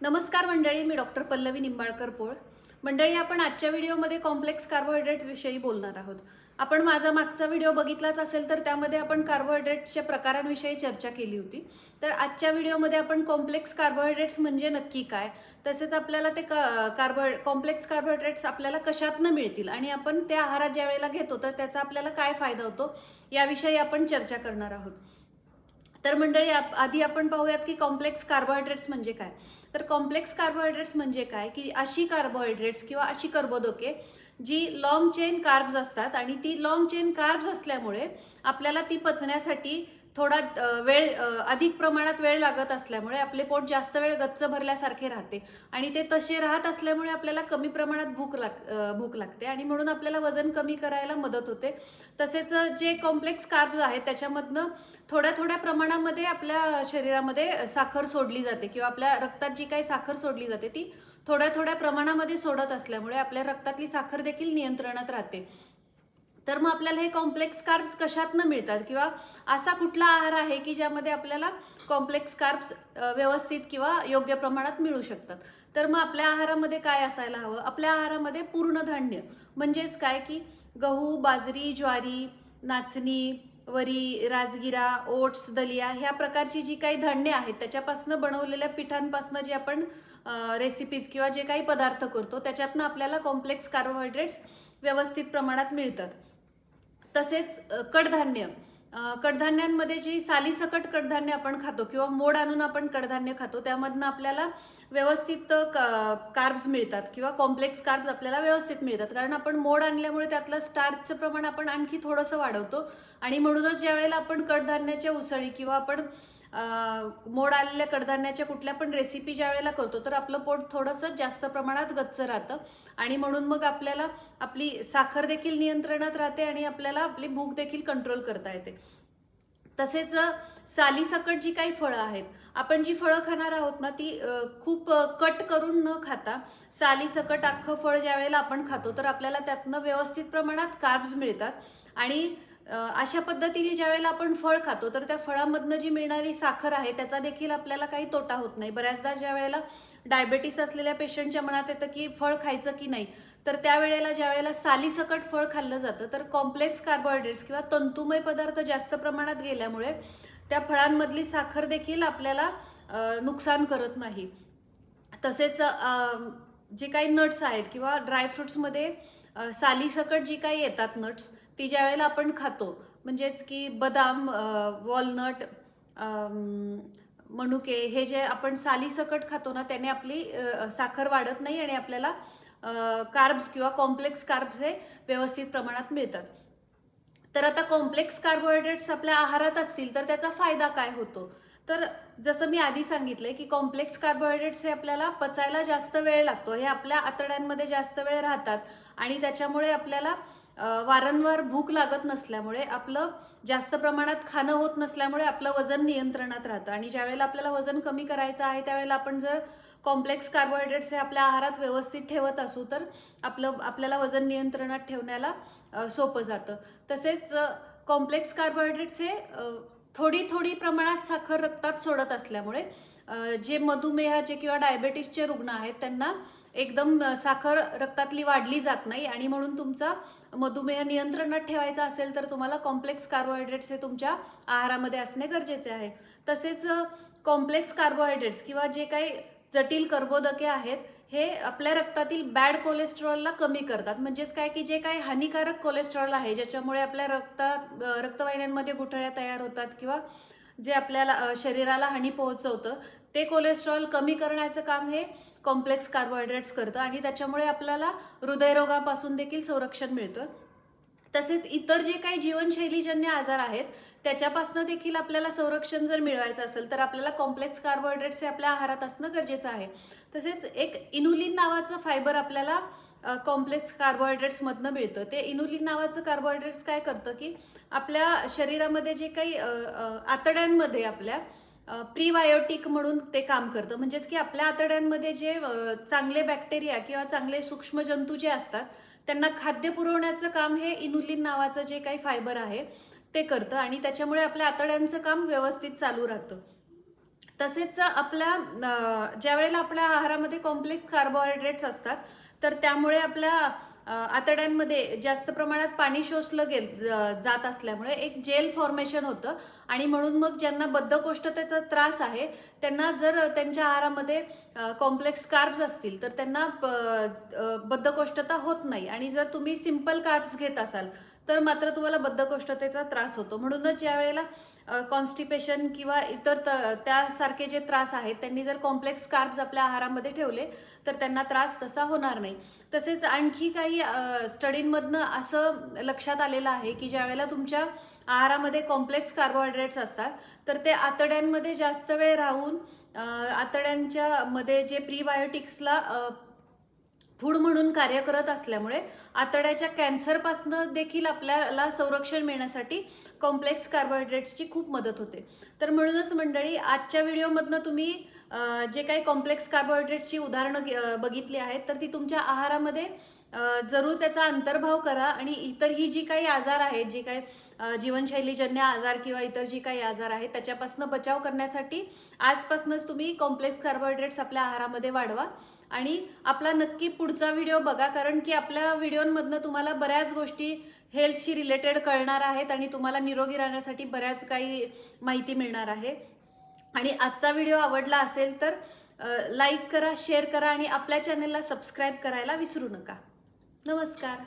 नमस्कार मंडळी मी डॉक्टर पल्लवी निंबाळकर पोळ. मंडळी आपण आजच्या व्हिडिओमध्ये कॉम्प्लेक्स कार्बोहायड्रेट्सविषयी बोलणार आहोत. आपण माझा मागचा व्हिडिओ बघितलाच असेल तर त्यामध्ये आपण कार्बोहायड्रेट्सच्या प्रकारांविषयी चर्चा केली होती. तर आजच्या व्हिडिओमध्ये आपण कॉम्प्लेक्स कार्बोहायड्रेट्स म्हणजे नक्की काय? तसेच आपल्याला ते कार्बो कॉम्प्लेक्स कार्बोहायड्रेट्स आपल्याला कशातनं मिळतील? आणि आपण त्या आहारात ज्या वेळेला घेतो तर त्याचा आपल्याला काय फायदा होतो? याविषयी आपण चर्चा करणार आहोत. तर मंडळी आप- आधी आपण पाहूयात की कॉम्प्लेक्स कार्बोहायड्रेट्स म्हणजे काय? तर कॉम्प्लेक्स कार्बोहायड्रेट्स म्हणजे काय? की अशी कार्बोहायड्रेट्स किंवा अशी कर्बोदके जी लॉंग चेन कार्ब्स असतात आणि ती लॉंग चेन कार्ब्स असल्यामुळे आपल्याला ती पचण्यासाठी थोडा वेळ अधिक प्रमाणात वेळ लागत असल्यामुळे आपले पोट जास्त वेळ गच्च भरल्यासारखे राहते. आणि ते तसे राहत असल्यामुळे आपल्याला कमी प्रमाणात भूक लाग भूक लागते. आणि म्हणून आपल्याला वजन कमी करायला मदत होते. तसेच जे कॉम्प्लेक्स कार्ब्स आहेत त्याच्यामधनं थोड्या थोड्या प्रमाणामध्ये आपल्या शरीरामध्ये साखर सोडली जाते किंवा आपल्या रक्तात जी काही साखर सोडली जाते ती थोड्या थोड्या प्रमाणामध्ये सोडत असल्यामुळे आपल्या रक्तातली साखर देखील नियंत्रणात राहते. तर मग आपल्याला हे कॉम्प्लेक्स कार्ब्स कशातनं मिळतात? किंवा असा कुठला आहार आहे की ज्यामध्ये आपल्याला कॉम्प्लेक्स कार्ब्स व्यवस्थित किंवा योग्य प्रमाणात मिळू शकतात? तर मग आपल्या आहारामध्ये काय असायला हवं? आपल्या आहारामध्ये पूर्ण धान्य म्हणजेच काय की गहू बाजरी ज्वारी नाचणी वरी राजगिरा ओट्स दलिया ह्या प्रकारची जी काही धान्य आहेत त्याच्यापासून बनवलेल्या पिठांपासनं जे आपण रेसिपीज किंवा जे काही पदार्थ करतो त्याच्यातनं आपल्याला कॉम्प्लेक्स कार्बोहायड्रेट्स व्यवस्थित प्रमाणात मिळतात. तसेच कडधान्य. कडधान्यांमध्ये जी सालीसकट कडधान्य आपण खातो किंवा मोड आणून आपण कडधान्य खातो त्यामधनं आपल्याला व्यवस्थित कार्ब्स मिळतात किंवा कॉम्प्लेक्स कार्ब्स आपल्याला व्यवस्थित मिळतात. कारण आपण मोड आणल्यामुळे त्यातलं स्टार्चचं प्रमाण आपण आणखी थोडंसं वाढवतो आणि म्हणूनच ज्या वेळेला आपण कडधान्याच्या उसळी किंवा आपण मोड आलेल्या कडधान्याच्या कुठल्या पण रेसिपी ज्या वेळेला करतो तर आपलं पोट थोडंसं जास्त प्रमाणात गच्च राहतं. आणि म्हणून मग आपल्याला आपली साखर देखील नियंत्रणात राहते आणि आपल्याला आपली भूक देखील कंट्रोल करता येते. तसेच सालीसकट जी काही फळं आहेत आपण जी फळं खाणार आहोत ना ती खूप कट करून न खाता सालीसकट अख्खं फळ ज्या वेळेला आपण खातो तर आपल्याला त्यातनं व्यवस्थित प्रमाणात कार्ब्स मिळतात. आणि अशा पद्धतीने ज्या वेळेला आपण फळ खातो तर त्या फळामधनं जी मिळणारी साखर आहे त्याचा देखील आपल्याला काही तोटा होत नाही. बऱ्याचदा ज्या वेळेला डायबेटीस असलेल्या पेशंटच्या मनात येतं की फळ खायचं की नाही तर त्यावेळेला ज्या वेळेला सालीसकट फळ खाल्लं जातं तर कॉम्प्लेक्स कार्बोहायड्रेट्स किंवा तंतुमय पदार्थ जास्त प्रमाणात गेल्यामुळे त्या फळांमधली साखर देखील आपल्याला नुकसान करत नाही. तसेच जे काही नट्स आहेत किंवा ड्रायफ्रुट्समध्ये सालीसकट जी काही येतात नट्स ती ज्या वेळेला आपण खातो म्हणजेच की बदाम वॉलनट मनुके हे जे आपण सालीसकट खातो ना त्याने आपली साखर वाढत नाही आणि आपल्याला कार्ब्स किंवा कॉम्प्लेक्स कार्ब्स हे व्यवस्थित प्रमाणात मिळतात. तर आता कॉम्प्लेक्स कार्बोहायड्रेट्स आपल्या आहारात असतील तर त्याचा फायदा काय होतो? तर जसं मी आधी सांगितलं की कॉम्प्लेक्स कार्बोहायड्रेट्स हे आपल्याला पचायला जास्त वेळ लागतो हे आपल्या आतड्यांमध्ये जास्त वेळ राहतात आणि त्याच्यामुळे आपल्याला वारंवार भूक लागत नसल्यामुळे आपलं जास्त प्रमाणात खाणं होत नसल्यामुळे आपलं वजन नियंत्रणात राहतं. आणि ज्यावेळेला आपल्याला वजन कमी करायचं आहे त्यावेळेला आपण जर कॉम्प्लेक्स कार्बोहायड्रेट्स हे आपल्या आहारात व्यवस्थित ठेवत असू तर आपलं आपल्याला वजन नियंत्रणात ठेवण्याला सोपं जातं. तसेच कॉम्प्लेक्स कार्बोहायड्रेट्स हे थोडी थोडी प्रमाणात साखर रक्तात सोडत असल्यामुळे जे मधुमेहाचे किंवा डायबेटीसचे रुग्ण आहेत त्यांना एकदम साखर रक्तातली वाढली जात नाही आणि म्हणून तुमचा मधुमेह नियंत्रणात ठेवायचा असेल तर तुम्हाला कॉम्प्लेक्स कार्बोहायड्रेट्स हे तुमच्या आहारामध्ये असणे गरजेचे आहे. तसेच कॉम्प्लेक्स कार्बोहायड्रेट्स किंवा जे काही जटिल कर्बोदके आहेत हे आपल्या रक्तातील बॅड कोलेस्ट्रॉलला कमी करतात. म्हणजेच काय की जे काही हानिकारक कोलेस्ट्रॉल आहे ज्याच्यामुळे आपल्या रक्तात रक्तवाहिन्यांमध्ये गुठळ्या तयार होतात किंवा जे आपल्याला शरीराला हानी पोहोचवतं ते कोलेस्ट्रॉल कमी करण्याचं काम हे कॉम्प्लेक्स कार्बोहायड्रेट्स करतं आणि त्याच्यामुळे आपल्याला हृदयरोगापासून देखील संरक्षण मिळतं. तसेच इतर जे काही जीवनशैलीजन्य आजार आहेत त्याच्यापासून देखील आपल्याला संरक्षण जर मिळवायचं असेल तर आपल्याला कॉम्प्लेक्स कार्बोहायड्रेट्स हे आपल्या आहारात असणं गरजेचं आहे. तसेच एक इनुलिन नावाचं फायबर आपल्याला कॉम्प्लेक्स कार्बोहायड्रेट्समधनं मिळतं. ते इनुलिन नावाचं कार्बोहायड्रेट्स काय करतं की आपल्या शरीरामध्ये जे काही आतड्यांमध्ये आपल्या प्रीबायोटिक म्हणून ते काम करतं. म्हणजेच की आपल्या आतड्यांमध्ये जे चांगले बॅक्टेरिया किंवा चांगले सूक्ष्मजंतू जे असतात त्यांना खाद्य पुरवण्याचं काम हे इनुलिन नावाचं जे काही फायबर आहे ते करतं आणि त्याच्यामुळे आपल्या आतड्यांचं काम व्यवस्थित चालू राहतं. तसेच आपल्या ज्या वेळेला आपल्या आहारामध्ये कॉम्प्लेक्स कार्बोहायड्रेट्स असतात तर त्यामुळे आपल्या आतड्यांमध्ये जास्त प्रमाणात पाणी शोषलं गेल जात असल्यामुळे एक जेल फॉर्मेशन होतं. आणि म्हणून मग ज्यांना बद्धकोष्ठतेचा त्रास आहे त्यांना जर त्यांच्या आहारामध्ये कॉम्प्लेक्स कार्ब्स असतील तर त्यांना प- बद्धकोष्ठता होत नाही. आणि जर तुम्ही सिंपल कार्ब्स घेत असाल तर मात्र तुम्हाला बद्धकोष्ठतेचा त्रास होतो. म्हणूनच ज्या वेळेला कॉन्स्टिपेशन किंवा इतर त- त्यासारखे जे त्रास आहेत त्यांनी जर कॉम्प्लेक्स कार्ब्स आपल्या आहारामध्ये ठेवले तर त्यांना त्रास तसा होणार नाही. तसेच आणखी काही स्टडींमधनं असं लक्षात आलेलं आहे की ज्या वेळेला तुमच्या आहारामध्ये कॉम्प्लेक्स कार्बोहायड्रेट्स असतात तर ते आतड्यांमध्ये जास्त वेळ राहून आतड्यांच्या मध्ये जे प्रीबायोटिक्सला फूड म्हणून कार्य करत असल्यामुळे आतड्याच्या कॅन्सरपासनं देखील आपल्याला संरक्षण मिळण्यासाठी कॉम्प्लेक्स कार्बोहायड्रेट्सची खूप मदत होते. तर म्हणूनच मंडळी आजच्या व्हिडिओमधनं तुम्ही जे काही कॉम्प्लेक्स कार्बोहायड्रेट्सची उदाहरणं बघितली आहेत तर ती तुमच्या आहारामध्ये जरूर त्याचा अंतर्भाव करा आणि इतर ही जी काही आजार आहेत जे काही जीवनशैलीजन्य आजार किंवा इतर जी काही आजार आहेत त्याच्यापासून बचाव करण्यासाठी आजपासूनच तुम्ही कॉम्प्लेक्स कार्बोहायड्रेट्स आपल्या आहारामध्ये वाढवा आणि आपला नक्की पुढचा व्हिडिओ बघा कारण की आपल्या व्हिडिओमधनं तुम्हाला बऱ्याच गोष्टी हेल्थशी रिलेटेड कळणार आहेत आणि तुम्हाला निरोगी राहण्यासाठी बऱ्याच काही माहिती मिळणार आहे. आणि आजचा व्हिडिओ आवडला असेल तर लाईक करा शेअर करा आणि आपल्या चॅनलला सबस्क्राईब करायला विसरू नका. नमस्कार.